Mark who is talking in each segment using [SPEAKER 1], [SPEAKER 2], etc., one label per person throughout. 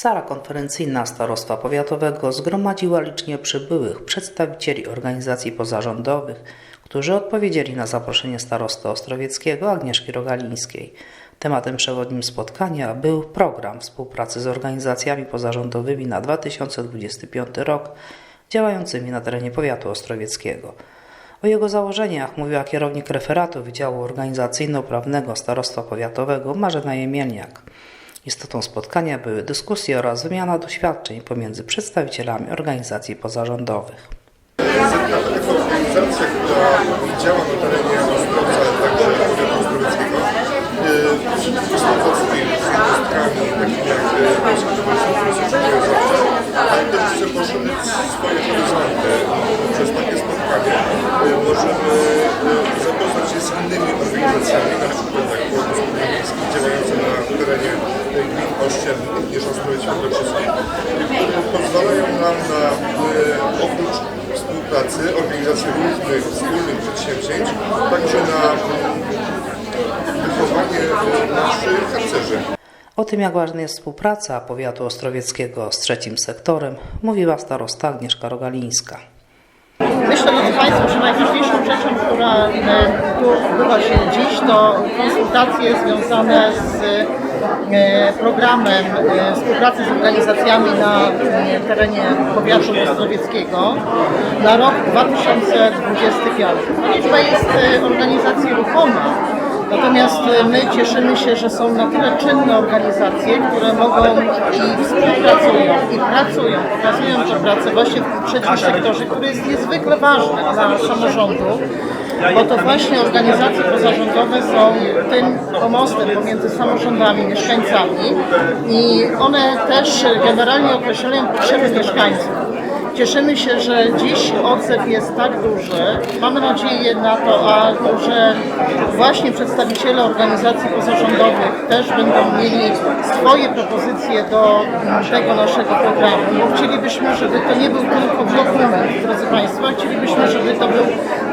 [SPEAKER 1] Sala konferencyjna Starostwa Powiatowego zgromadziła licznie przybyłych przedstawicieli organizacji pozarządowych, którzy odpowiedzieli na zaproszenie starosty ostrowieckiego Agnieszki Rogalińskiej. Tematem przewodnim spotkania był program współpracy z organizacjami pozarządowymi na 2025 rok działającymi na terenie powiatu ostrowieckiego. O jego założeniach mówiła kierownik referatu Wydziału Organizacyjno-Prawnego Starostwa Powiatowego Marzena Jemielniak. Istotą spotkania były dyskusje oraz wymiana doświadczeń pomiędzy przedstawicielami organizacji pozarządowych.
[SPEAKER 2] Organizacja, która działa na terenie Ostrowca, także powiatu ostrowieckiego, yy, występuje z jednostkami takimi jak y, Polskie Towarzystwo ale też chce poszerzyć swoje horyzonty przez takie spotkanie. Yy, Możemy yy, zapoznać się z innymi organizacjami, na przykład jak Korpus Miejski działający na terenie gmin ościennych niż Ostrowiec Świętokrzyski, które pozwalają nam na y, oprócz współpracy, organizacji różnych wspólnych przedsięwzięć, także na mm, wychowanie y, naszych harcerzy.
[SPEAKER 1] O tym, jak ważna jest współpraca powiatu ostrowieckiego z trzecim sektorem, mówiła starosta Agnieszka Rogalińska.
[SPEAKER 3] Myślę, drodzy Państwo, że najważniejszą rzeczą, która e, tu odbywa się dziś, to konsultacje związane z e, programem e, współpracy z organizacjami na e, terenie powiatu ostrowieckiego na rok 2025. No, Liczba jest e, organizacji ruchoma, Natomiast e, my cieszymy się, że są na tyle czynne organizacje, które mogą i współpracują, i pracują, pokazują tę pracę właśnie w trzecim sektorze, który jest niezwykle ważny dla samorządu, bo to właśnie organizacje pozarządowe są tym pomostem pomiędzy samorządami, mieszkańcami i one też generalnie określają potrzeby mieszkańców. Cieszymy się, że dziś odzew jest tak duży. Mamy nadzieję na to, a że właśnie przedstawiciele organizacji pozarządowych też będą mieli swoje propozycje do tego naszego programu. Chcielibyśmy, żeby to nie był tylko dokument, drodzy Państwo, chcielibyśmy, żeby to, był,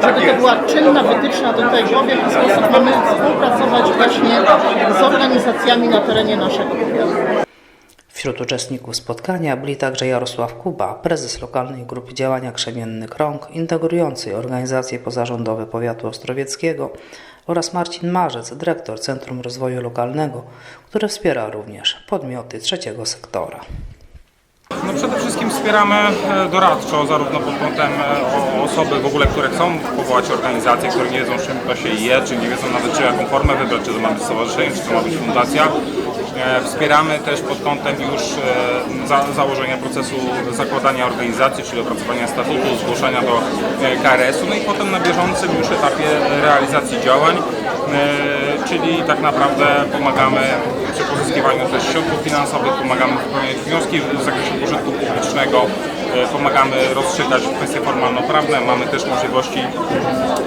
[SPEAKER 3] żeby to była czynna wytyczna do tego, w jaki sposób mamy współpracować właśnie z organizacjami na terenie naszego powiatu.
[SPEAKER 1] Wśród uczestników spotkania byli także Jarosław Kuba, prezes lokalnej grupy działania Krzemienny Krąg, integrującej organizacje pozarządowe powiatu ostrowieckiego oraz Marcin Marzec, dyrektor Centrum Rozwoju Lokalnego, które wspiera również podmioty trzeciego sektora.
[SPEAKER 4] No przede wszystkim wspieramy e, doradczo, zarówno pod kątem e, osoby w ogóle, które chcą powołać organizację, które nie wiedzą czym to się je, czy nie wiedzą nawet czy jaką formę wybrać, czy to ma być stowarzyszenie, czy to ma być fundacja. E, Wspieramy też pod kątem już za, założenia procesu zakładania organizacji, czyli opracowania statutu, zgłoszenia do KRS-u, no i potem na bieżącym już etapie realizacji działań, czyli tak naprawdę pomagamy finansowych, pomagamy wypełniać wnioski w zakresie użytku publicznego, e, pomagamy rozstrzygać kwestie formalno-prawne, mamy też możliwości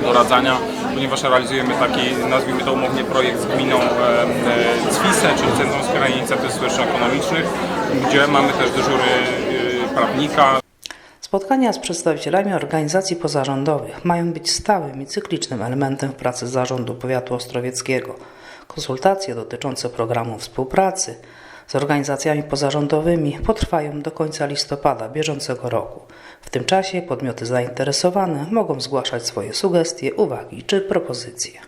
[SPEAKER 4] doradzania, ponieważ realizujemy taki, nazwijmy to umownie, projekt z gminą e, e, CWISE, czyli Centrum Wspierania Inicjatyw Społeczno-Ekonomicznych, gdzie mamy też dyżury e, prawnika,
[SPEAKER 1] Spotkania z przedstawicielami organizacji pozarządowych mają być stałym i cyklicznym elementem w pracy zarządu powiatu ostrowieckiego. Konsultacje dotyczące programu współpracy z organizacjami pozarządowymi potrwają do końca listopada bieżącego roku. W tym czasie podmioty zainteresowane mogą zgłaszać swoje sugestie, uwagi czy propozycje.